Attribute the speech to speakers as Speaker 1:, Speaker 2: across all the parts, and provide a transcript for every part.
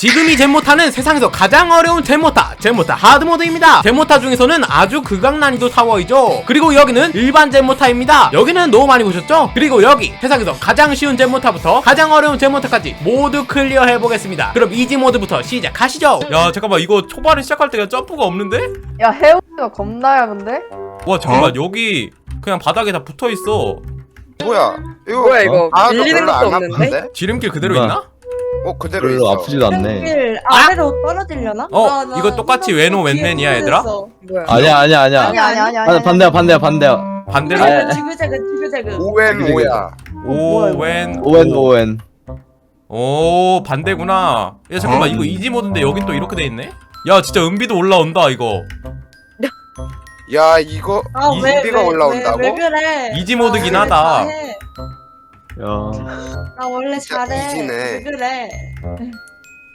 Speaker 1: 지금 이 젠모타는 세상에서 가장 어려운 젠모타 젠모타 하드모드입니다 젠모타 중에서는 아주 극강 난이도 타워이죠 그리고 여기는 일반 젠모타입니다 여기는 너무 많이 보셨죠? 그리고 여기 세상에서 가장 쉬운 젠모타부터 가장 어려운 젠모타까지 모두 클리어 해보겠습니다 그럼 이지 모드부터 시작하시죠 야 잠깐만 이거 초반에 시작할 때가 점프가 없는데?
Speaker 2: 야 해오가 겁나야 근데?
Speaker 1: 와 잠깐만 여기 그냥 바닥에 다 붙어있어
Speaker 3: 뭐야? 이거
Speaker 4: 뭐야 이거
Speaker 3: 아,
Speaker 4: 밀리는 것도
Speaker 3: 안
Speaker 4: 없는데?
Speaker 1: 지름길 그대로
Speaker 5: 뭐야?
Speaker 1: 있나?
Speaker 3: 어 그대로
Speaker 5: 별로
Speaker 3: 있어.
Speaker 5: 아프지도 않네.
Speaker 6: 길 아래로 떨어지려나?
Speaker 1: 어,
Speaker 6: 나- 나
Speaker 1: 이거 똑같이 왼오
Speaker 6: 뒤에
Speaker 1: 왼맨이야, 얘들아?
Speaker 4: 뭐야?
Speaker 5: 아니야 아니야 아니야.
Speaker 2: 아니 아니 아니
Speaker 5: 아,
Speaker 2: 아니
Speaker 5: 반대야 반대야 반대야.
Speaker 1: 반대로
Speaker 5: 아,
Speaker 6: 지그재그 지그재그 지그재그
Speaker 3: 오웬 오야.
Speaker 1: 오웬
Speaker 5: 오웬 오웬.
Speaker 1: 오 반대구나 야 잠깐만 이거 이지 모드인데 여긴 또 이렇게 돼 있네 야 진짜 은비도 올라온다 이거
Speaker 3: 야 이거
Speaker 6: 아, 왜,
Speaker 3: 이비가
Speaker 6: 왜,
Speaker 3: 올라온다고?
Speaker 6: 왜, 왜 그래?
Speaker 1: 이지 모드긴
Speaker 6: 나 원래
Speaker 1: 하다.
Speaker 6: 잘해.
Speaker 5: 야.
Speaker 6: 나 원래
Speaker 3: 진짜
Speaker 6: 잘해
Speaker 3: 이지네.
Speaker 6: 왜 그래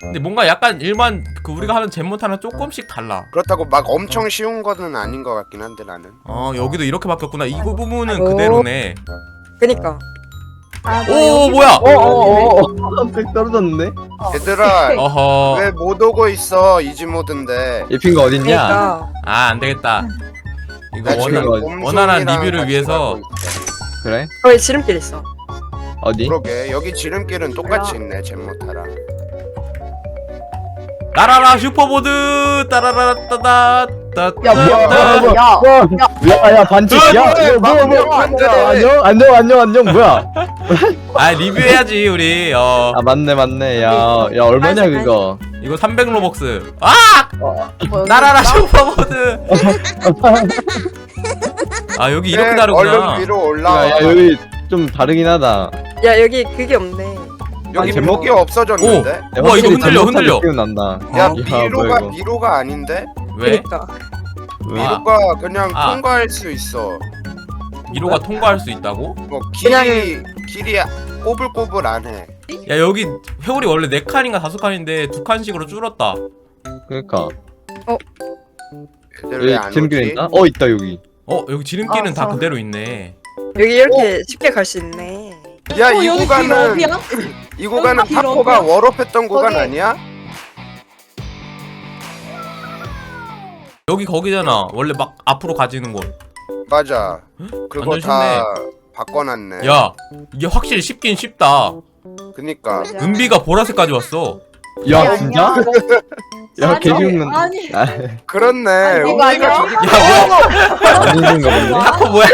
Speaker 1: 근데 뭔가 약간 일반 그 우리가 하는 젠모타는 조금씩 달라
Speaker 3: 그렇다고 막 엄청 쉬운 거는 아닌 것 같긴 한데 나는.
Speaker 1: 어 여기도 이렇게 바뀌었구나 이 부분은
Speaker 4: 아이고.
Speaker 1: 그대로네
Speaker 4: 그니까
Speaker 6: 아,
Speaker 1: 나오 뭐야
Speaker 5: 어어어. 백 떨어졌는데?
Speaker 3: 얘들아
Speaker 1: 어허
Speaker 3: 왜 못 오고 있어 이지 모드인데.
Speaker 5: 예핀 거 어딨냐?
Speaker 4: 그니까
Speaker 1: 아 안 되겠다 이거
Speaker 3: 나 지금
Speaker 1: 원한,
Speaker 5: 원하는
Speaker 1: 원활한 리뷰를
Speaker 3: 같이
Speaker 1: 위해서
Speaker 3: 가고 있어.
Speaker 5: 그래?
Speaker 4: 거기 지름길 있어
Speaker 5: 어디?
Speaker 3: 그러게 여기 지름길은 똑같이 있네 젠모타랑.
Speaker 1: 따라라 슈퍼보드 따라라 따다
Speaker 2: 야 뭐야
Speaker 1: 따다
Speaker 2: 야
Speaker 5: 야 야 반칙. 야 이거 뭐야 뭐야.
Speaker 3: 반대.
Speaker 5: 안녕 안녕 안녕 안녕 뭐야?
Speaker 1: 아 리뷰해야지 우리 어
Speaker 5: 아 맞네 맞네. 야 야 얼마냐 그거?
Speaker 1: 이거 300 로벅스
Speaker 2: 아뭐 여기
Speaker 1: 나라라
Speaker 2: 있나?
Speaker 1: 슈퍼보드 아 여기 이렇게
Speaker 3: 네,
Speaker 1: 다르구나
Speaker 3: 얼른 위로 올라와.
Speaker 5: 야, 야 여기 좀 다르긴 하다.
Speaker 4: 야 여기 그게 없네
Speaker 3: 여기
Speaker 5: 아, 제목-
Speaker 3: 벽이 없어졌는데.
Speaker 5: 야,
Speaker 1: 와, 이거
Speaker 5: 확실히
Speaker 1: 흔들려,
Speaker 5: 잘못한
Speaker 1: 흔들려.
Speaker 5: 느낌 난다.
Speaker 3: 야
Speaker 5: 야,
Speaker 3: 미로가
Speaker 5: 뭐야, 이거.
Speaker 3: 미로가 아닌데?
Speaker 1: 왜?
Speaker 4: 그니까
Speaker 5: 왜?
Speaker 1: 아.
Speaker 3: 미로가 그냥
Speaker 1: 아.
Speaker 3: 통과할 수 있어.
Speaker 1: 미로가 통과할 수 있다고?
Speaker 3: 뭐 길이 길이 꼬불꼬불 안 해.
Speaker 1: 야 여기 회오리 원래 4칸인가 5칸인데 두 칸씩으로 줄었다
Speaker 5: 그러니까
Speaker 3: 얘들
Speaker 5: 여기
Speaker 3: 왜안
Speaker 5: 지름길
Speaker 3: 오지?
Speaker 5: 있나? 어 있다 여기.
Speaker 1: 어 여기 지름길은
Speaker 2: 아,
Speaker 1: 다
Speaker 2: 저-
Speaker 1: 그대로 있네
Speaker 4: 여기 이렇게 쉽게 갈 수 있네
Speaker 3: 야,
Speaker 6: 어,
Speaker 3: 이
Speaker 6: 여기
Speaker 3: 구간은? 이 구간은
Speaker 6: 어디야?
Speaker 3: 워럽했던 구간
Speaker 2: 거기.
Speaker 3: 아니야?
Speaker 1: 여기 거기잖아 원래 막 앞으로 가지는
Speaker 3: 맞아. 그거
Speaker 1: 완전
Speaker 3: 다 바꿔놨네.
Speaker 1: 곳야 이게 확실히 쉽긴 쉽다
Speaker 3: 그니까
Speaker 1: 은비가 보라색까지 왔어
Speaker 5: 야 진짜? 야
Speaker 6: 아니,
Speaker 5: 개죽는.
Speaker 6: 아니
Speaker 5: 아
Speaker 3: 그렇네.
Speaker 6: 아니, 이거
Speaker 3: 우리가
Speaker 6: 아니야?
Speaker 3: 저기
Speaker 1: 야 뭐야
Speaker 5: 아닌가 본데?
Speaker 1: 타코 뭐야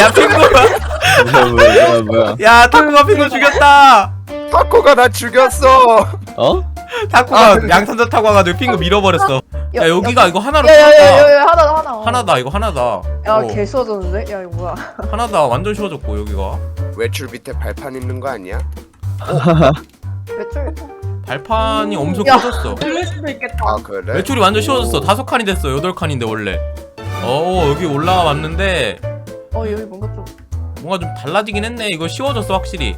Speaker 1: 야 핑구
Speaker 5: 뭐야 뭐야 뭐야 뭐야?
Speaker 1: 야 타코가 핑구 죽였다
Speaker 3: 타코가 나 죽였어.
Speaker 5: 어?
Speaker 1: 타코가 양산자 타고 와가지고 핑구 밀어버렸어 야 여기가 이거 하나로
Speaker 2: 야야야야
Speaker 1: 풀었다
Speaker 2: 야, 하나 하나
Speaker 1: 하나다 이거 하나다
Speaker 2: 야
Speaker 1: 어,
Speaker 2: 개 쉬워졌는데? 야 이거 뭐야
Speaker 1: 하나다 완전 쉬워졌고 여기가
Speaker 3: 외출 밑에 발판 있는 거 아니야?
Speaker 2: 외출
Speaker 1: 발판이 엄청
Speaker 2: 야.
Speaker 1: 커졌어.
Speaker 6: 들릴 수도 있겠다.
Speaker 3: 아 그래?
Speaker 1: 외출이 완전 쉬워졌어. 다섯 칸이 됐어. 여덟 칸인데 원래. 어 여기 올라가 봤는데
Speaker 2: 어 여기 뭔가 좀
Speaker 1: 뭔가 좀 달라지긴 했네. 이거 쉬워졌어 확실히.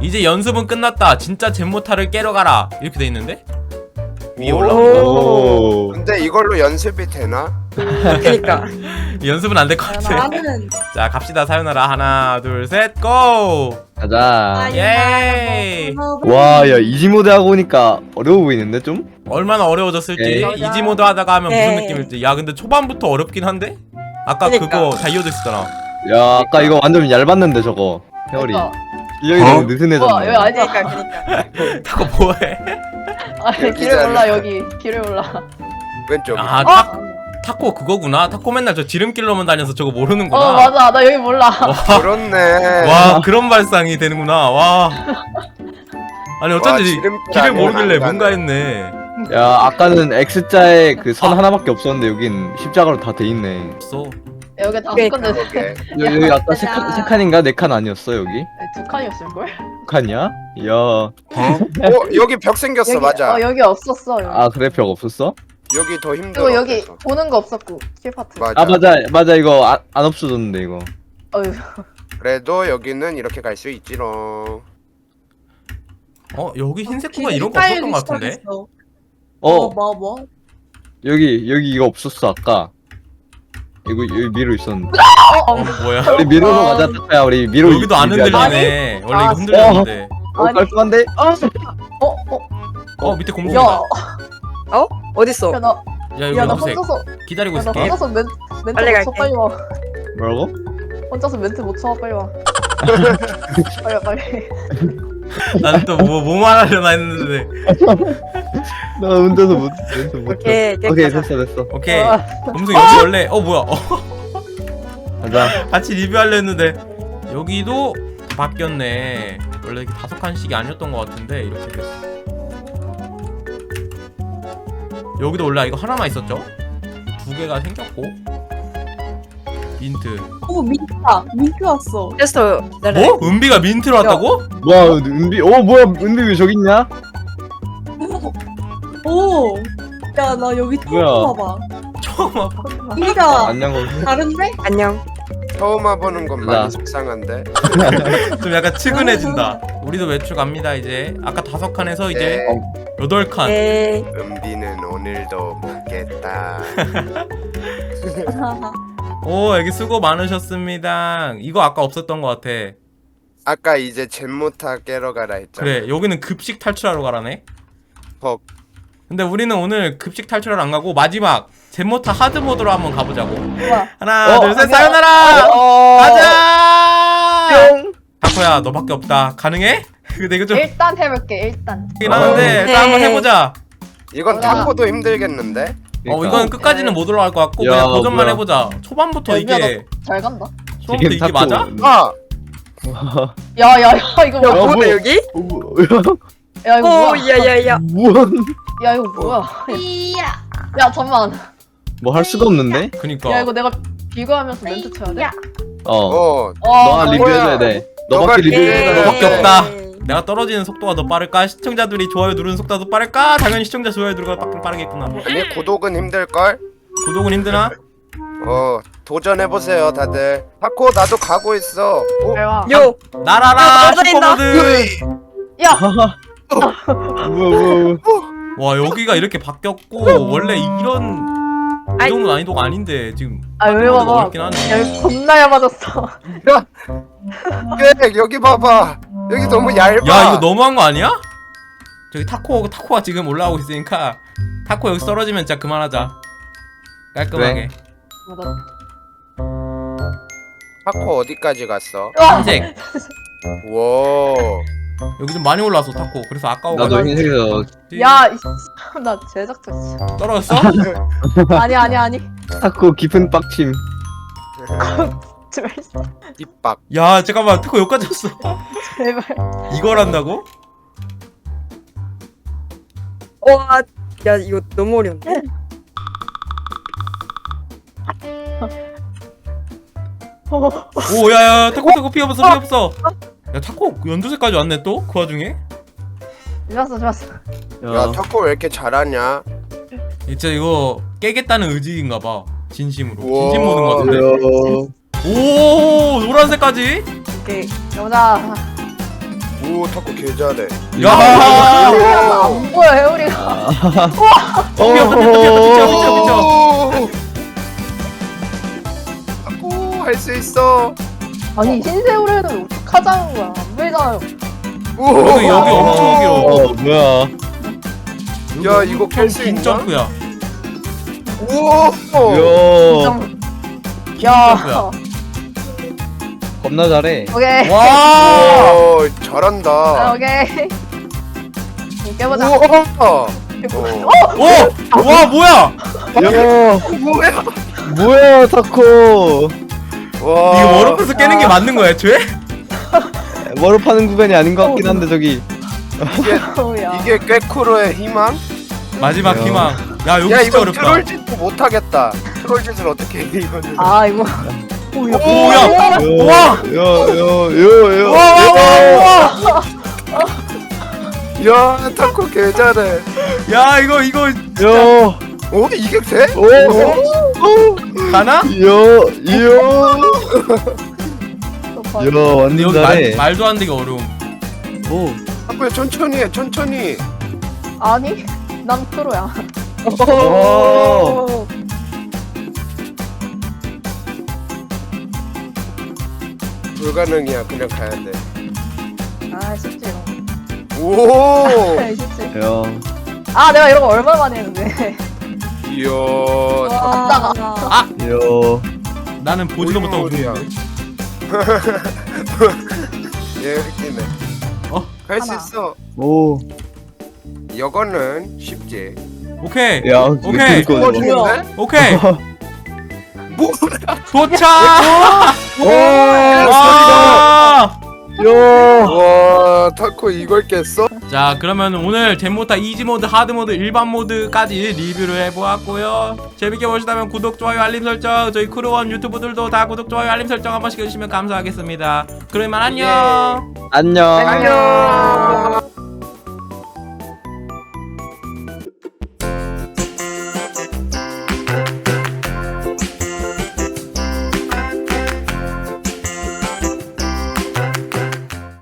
Speaker 1: 이제 연습은 끝났다. 진짜 젠모타를 깨러 가라. 이렇게 돼 있는데? 위에
Speaker 3: 오.
Speaker 1: 올라오니까
Speaker 5: 오.
Speaker 3: 근데 이걸로 연습이 되나?
Speaker 4: 그니까
Speaker 1: 연습은 안 될 것 같아
Speaker 6: 나는
Speaker 1: 자 갑시다 사요나라 하나 둘 셋 고!
Speaker 5: 가자.
Speaker 1: 예이.
Speaker 5: 와, 야 이지모드 하고 오니까 어려워 보이는데 좀?
Speaker 1: 얼마나 어려워졌을지
Speaker 5: 네.
Speaker 1: 이지 모드 하다가 하면 무슨
Speaker 4: 네.
Speaker 1: 느낌일지 야 근데 초반부터 어렵긴 한데? 아까
Speaker 4: 그니까.
Speaker 1: 그거 다 이어져 있었잖아
Speaker 5: 야, 아까 이거 완전 얇았는데 저거.
Speaker 2: 그러니까.
Speaker 5: 실력이
Speaker 3: 어?
Speaker 5: 너무
Speaker 2: 우와 여기
Speaker 5: 느슨해졌네.
Speaker 2: 아니야
Speaker 4: 그니까 그니까
Speaker 1: 타코 뭐해?
Speaker 3: 여기잖아.
Speaker 2: 길을 몰라 여기 길을 몰라
Speaker 3: 왼쪽.
Speaker 1: 아
Speaker 2: 어?
Speaker 1: 타, 타코 그거구나 타코 맨날 저 지름길로만 다녀서 저거 모르는구나
Speaker 2: 어 맞아 나 여기 몰라
Speaker 1: 와,
Speaker 3: 그렇네.
Speaker 1: 와 그런 발상이 되는구나 와 아니
Speaker 3: 와,
Speaker 1: 어쩐지
Speaker 3: 지름길
Speaker 1: 길을
Speaker 3: 아니면
Speaker 1: 모르길래
Speaker 3: 안
Speaker 1: 뭔가. 했네
Speaker 5: 야, 아까는 X자에 그 선 하나밖에 없었는데 여긴 십자가로 다 돼 있네.
Speaker 1: 없어
Speaker 2: 여기 다섯
Speaker 4: 그러니까.
Speaker 2: 건데
Speaker 3: 그러게.
Speaker 5: 여기, 여기 아까 세. 칸, 세 칸인가 네 칸 아니었어 여기?
Speaker 2: 두 칸이었을 걸?
Speaker 5: 두 칸이야? 이야.
Speaker 3: 어 여기 벽 생겼어
Speaker 2: 여기,
Speaker 3: 맞아.
Speaker 2: 어 여기 없었어 여기.
Speaker 5: 아 그래 벽 없었어?
Speaker 3: 여기 더 힘들어.
Speaker 2: 그리고 여기
Speaker 3: 그래서.
Speaker 2: 보는 거 없었고 킬 파트
Speaker 3: 맞아.
Speaker 5: 아 맞아 맞아 이거 아, 안 없어졌는데 이거.
Speaker 2: 어휴
Speaker 3: 그래도 여기는 이렇게 갈 수 있지롱.
Speaker 1: 어 여기 흰색 구간
Speaker 6: 길이
Speaker 1: 이런 거 없었던 것 같은데.
Speaker 6: 어뭐 뭐?
Speaker 5: 여기 여기 이거 없었어 아까. 이거 여기 미로 있었는데.
Speaker 1: 어 뭐야
Speaker 5: 우리 미로로 가자 타야 우리 미로.
Speaker 1: 여기도 안. 흔들리네 원래
Speaker 2: 아,
Speaker 1: 이거 흔들렸는데
Speaker 5: 어 깔끔한데? 어.
Speaker 2: 어? 어?
Speaker 1: 어 밑에
Speaker 2: 야,
Speaker 1: 공룡이다
Speaker 4: 어딨어?
Speaker 2: 야, 나,
Speaker 1: 야 여기
Speaker 2: 야, 나 혼자서,
Speaker 1: 기다리고
Speaker 2: 야, 나
Speaker 1: 있을게
Speaker 2: 혼자서 멘, 멘트
Speaker 4: 빨리
Speaker 2: 못 쳐,
Speaker 4: 갈게.
Speaker 2: 빨리 와.
Speaker 5: 뭐라고?
Speaker 2: 혼자서 멘트 못 쳐, 빨리 와. 빨리, 빨리.
Speaker 1: 나는 또뭐 뭐 말하려나 했는데
Speaker 5: 나 혼자서 못 혼자서 못.
Speaker 4: 오케이,
Speaker 5: 쳐. 오케이
Speaker 4: 깨끗하자.
Speaker 5: 됐어 됐어.
Speaker 1: 오케이
Speaker 2: 아,
Speaker 1: 검색 여기 원래 어 뭐야 어
Speaker 5: 가자.
Speaker 1: 같이 리뷰하려 했는데 여기도 바뀌었네 원래 이렇게 다섯 칸씩이 아니었던 것 같은데 이렇게 됐어 여기도 원래 이거 하나만 있었죠? 두 개가 생겼고 민트
Speaker 6: 오 민트다. 민트 왔어.
Speaker 4: 기다려.
Speaker 1: 뭐? 은비가 민트로 왔다고?
Speaker 5: 뭐야 은비? 어 뭐야 은비 왜 저기 있냐?
Speaker 6: 오. 야 나 여기
Speaker 5: 뭐야?
Speaker 6: 처음 봐봐.
Speaker 1: 처음 와봐
Speaker 6: 우리가
Speaker 5: 안녕 거기.
Speaker 6: 다른데?
Speaker 4: 안녕.
Speaker 3: 처음 와보는 건. 많이 속상한데.
Speaker 1: 좀 약간 측은해진다 우리도 외출 갑니다 이제 아까 다섯 칸에서 이제
Speaker 3: 네,
Speaker 1: 여덟 칸
Speaker 4: 네.
Speaker 3: 은비는 오늘도 먹겠다.
Speaker 1: 오 여기 수고 많으셨습니다 이거 아까 없었던 것 같아
Speaker 3: 아까 이제 잼모타 깨러 가라 했잖아.
Speaker 1: 그래 여기는 급식 탈출하러 가라네
Speaker 3: 헉.
Speaker 1: 근데 우리는 오늘 급식 탈출하러 안 가고 마지막 젠모타 하드 모드로 한번 가보자고
Speaker 2: 뭐야.
Speaker 1: 하나
Speaker 5: 어,
Speaker 1: 둘 셋. 사요나라
Speaker 5: 어.
Speaker 1: 가자
Speaker 4: 뿅.
Speaker 1: 타코야 너밖에 없다 가능해? 근데 이거 좀
Speaker 2: 일단 해볼게, 일단.
Speaker 1: 하는데
Speaker 4: 어.
Speaker 1: 일단 한번
Speaker 4: 네.
Speaker 1: 해보자
Speaker 3: 이건
Speaker 2: 뭐야.
Speaker 3: 타코도 힘들겠는데?
Speaker 1: 어
Speaker 5: 그러니까.
Speaker 1: 이건 끝까지는 못 올라갈 것 같고
Speaker 5: 야,
Speaker 1: 그냥 도전만
Speaker 5: 뭐야.
Speaker 1: 해보자 초반부터
Speaker 2: 야,
Speaker 1: 이게
Speaker 2: 잘 간다.
Speaker 1: 초반부터 이게 맞아?
Speaker 3: 아!
Speaker 2: 야, 야, 야, 이거
Speaker 4: 야,
Speaker 2: 뭐야.
Speaker 5: 뭐-
Speaker 4: 여기?
Speaker 5: 야,
Speaker 2: 이거
Speaker 4: 오,
Speaker 2: 뭐야.
Speaker 4: 야야야.
Speaker 5: 무한
Speaker 2: 야, 이거 뭐야.
Speaker 6: 이야.
Speaker 2: 야, 잠만.
Speaker 5: 뭐 할 수가 없는데?
Speaker 1: 그니까
Speaker 2: 야, 이거 내가 비교하면서 멘트 쳐야 돼?
Speaker 6: 야.
Speaker 5: 어.
Speaker 3: 어,
Speaker 2: 어,
Speaker 5: 너가
Speaker 2: 나
Speaker 5: 리뷰해줘야 돼. 너밖에
Speaker 3: 리뷰해.
Speaker 5: 리뷰해줘야 돼.
Speaker 1: 너밖에 없다. 내가 떨어지는 속도가 더 빠를까? 시청자들이 좋아요 누르는 속도가 더 빠를까? 당연히 시청자 좋아요 누르가 빠- 빠르겠구나
Speaker 3: 아니 고독은 힘들걸?
Speaker 1: 구독은 힘드나?
Speaker 3: 어, 도전해보세요 다들. 타코 나도 가고 있어. 어?
Speaker 4: 요.
Speaker 1: 날아라. 슈퍼보드
Speaker 2: 야,
Speaker 5: 뭐야 뭐야.
Speaker 1: 와 여기가 이렇게 바뀌었고 원래 이런 이
Speaker 4: 아이.
Speaker 1: 정도 난이도가 아닌데 지금
Speaker 2: 아, 왜
Speaker 1: 생각보다
Speaker 2: 봐봐.
Speaker 1: 어렵긴 하네
Speaker 2: 야, 겁나 얇아졌어.
Speaker 3: 꽤 여기 봐봐. 여기 너무 얇아.
Speaker 1: 야 이거 너무한 거 아니야? 저기 타코 타코가 지금 올라오고 있으니까 타코 여기 떨어지면 진짜 그만하자 깔끔하게
Speaker 3: 타코 어디까지 갔어?
Speaker 2: 와,
Speaker 1: 흰색
Speaker 3: 와.
Speaker 1: 여기 좀 많이 올라왔어 타코 그래서
Speaker 5: 나도
Speaker 1: 아까워가지고
Speaker 5: 흰색에서
Speaker 2: 야, 이- 나 제작자. 씨.
Speaker 1: 떨어졌어?
Speaker 2: 아니, 아니, 아니.
Speaker 5: 타코 깊은 빡침.
Speaker 2: 제발,
Speaker 3: 입박.
Speaker 1: 야 잠깐만 타코 여기까지 왔어
Speaker 2: 제발.
Speaker 1: 이걸 한다고?
Speaker 4: 와. 야 이거 너무 어려운데.
Speaker 2: 어,
Speaker 1: 오 야야 타코 타코 피 없어 피 없어 야 타코 연두색까지 왔네 또 그 와중에
Speaker 2: 좋았어, 좋았어.
Speaker 3: 야 타코 왜 이렇게 잘하냐?
Speaker 1: 진짜 이거 깨겠다는 의지인가 봐 진심으로
Speaker 3: 우와.
Speaker 1: 진심 모든 것 같은데
Speaker 5: 야.
Speaker 1: 오 노란색까지
Speaker 2: 오케이. 여자.
Speaker 3: 오 타코 개 잘해.
Speaker 1: 야
Speaker 2: 안 보여, 해오리가.
Speaker 1: 피었다 피었다 피었다 피쳐 피쳐 피쳐
Speaker 3: 타코 할 수 있어.
Speaker 2: 아니, 흰새우리는 어 떡하자는 거야. 안 보이잖아요.
Speaker 3: 오.
Speaker 1: 여기 여기 엄청 길어
Speaker 5: 어 뭐야.
Speaker 3: 야 이거
Speaker 1: 깰수긴
Speaker 3: 있나?
Speaker 1: 점프야
Speaker 3: 오.
Speaker 5: 야.
Speaker 2: 야.
Speaker 1: 점프야.
Speaker 5: 겁나 잘해.
Speaker 2: 오케이.
Speaker 3: 와오
Speaker 2: 아,
Speaker 3: 잘한다.
Speaker 2: 오케이. 깨보자.
Speaker 3: 우와.
Speaker 1: 오! 와 뭐야
Speaker 5: 야.
Speaker 3: 뭐야?
Speaker 5: 뭐야 타코.
Speaker 3: 와.
Speaker 1: 이거 워로프에서 깨는 게 맞는 거야 애
Speaker 5: 뭐로 파는 구간이 아닌 것 같긴 한데 저기.
Speaker 3: 이게
Speaker 2: 어우야.
Speaker 3: 이게 꾀코로의 희망?
Speaker 1: 마지막
Speaker 5: 야.
Speaker 1: 희망 야 여기
Speaker 3: 야
Speaker 1: 진짜
Speaker 3: 이거
Speaker 1: 어렵다
Speaker 3: 트롤 짓도 못하겠다. 트롤 짓을 어떻게 해 이거는?
Speaker 2: 아, 이거. 오야.
Speaker 1: 오야 우와!
Speaker 5: 야야야야.
Speaker 1: 와와와와
Speaker 3: 야 타코 개 잘해.
Speaker 1: 야 이거 이거
Speaker 5: 야.
Speaker 3: 오 이게 돼?
Speaker 5: 오. 오.
Speaker 1: 가나?
Speaker 5: 야
Speaker 1: 근데
Speaker 5: 완전
Speaker 1: 여기
Speaker 5: 잘해.
Speaker 1: 말, 말도 안 되게 어려움
Speaker 5: 오.
Speaker 3: 타코야 천천히 해 천천히.
Speaker 2: 아니, 난 프로야.
Speaker 5: 오.
Speaker 3: 불가능이야 그냥 가야 돼.
Speaker 2: 아, 쉽지, 이거.
Speaker 3: 오
Speaker 2: 있지.
Speaker 5: 야
Speaker 2: 아 내가 이런 거 얼마 만에 했는데.
Speaker 3: 이야
Speaker 6: 와.
Speaker 2: 아.
Speaker 5: 야
Speaker 1: 나는 보지도 못하고. 죽는데
Speaker 3: 얘 웃기네
Speaker 1: 어?
Speaker 3: 할 수
Speaker 2: 하나.
Speaker 3: 있어
Speaker 5: 오.
Speaker 3: 이거는 쉽지
Speaker 1: 오케이
Speaker 5: 야
Speaker 1: 오케이.
Speaker 3: 어
Speaker 5: 이거
Speaker 3: 죽는데?
Speaker 1: 오케이
Speaker 3: 뭐
Speaker 1: 도착
Speaker 5: 오.
Speaker 1: 와!
Speaker 5: 야.
Speaker 3: 와 타코 이걸 깼어?
Speaker 1: 자 그러면 오늘 젠모타 이지 모드 하드 모드 일반 모드까지 리뷰를 해보았고요 재밌게 보시다면 구독 좋아요 알림 설정 저희 크루원 유튜브들도 다 구독 좋아요 알림 설정 한 번씩 해주시면 감사하겠습니다 그러면 안녕
Speaker 5: 안녕.
Speaker 3: 안녕